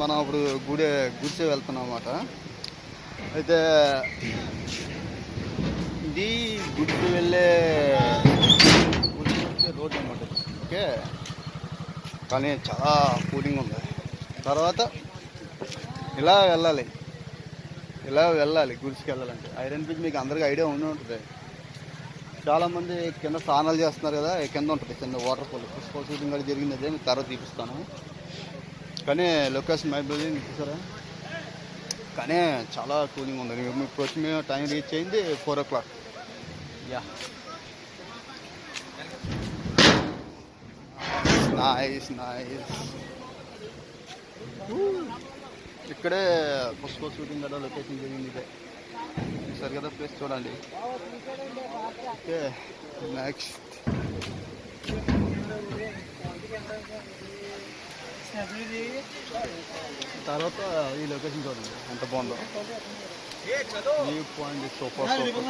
మనం ఇప్పుడు గుడి గుడిసే వెళ్తున్నాం అన్నమాట. అయితే ఇది గుడికి వెళ్ళే గుడికి రోడ్ అనమాట ఓకే? కానీ చాలా కూలింగ్ ఉంది. తర్వాత ఇలా వెళ్ళాలి. ఇలా వెళ్ళాలి గుడికి వెళ్ళాలంటే. ఐరన్ బ్రిడ్జ్ మీకు అందరికీ ఐడియా ఉండి ఉంటుంది. చాలామంది కింద స్నానాలు చేస్తున్నారు కదా కింద ఉంటుంది చిన్న వాటర్ ఫాల్ పుష్ప షూటింగ్ కూడా జరిగింది అదే మీకు తర్వాత చూపిస్తాను. కానీ లొకేషన్ మై బిల్డింగ్ చూసారా? కానీ చాలా కూలింగ్ ఉంది. మీకు ఇప్పుడు మేము టైం రీచ్ అయింది four o'clock. Yeah. Nice nice ఇక్కడే పుష్ప షూటింగ్ కదా లొకేషన్ జరిగింది ఇదే. సరి కదా ప్లేస్ చూడండి. ఓకే నెక్స్ట్ తర్వాత ఈ లొకేషన్ చూడండి. ఎంత బాగుందో. View point super super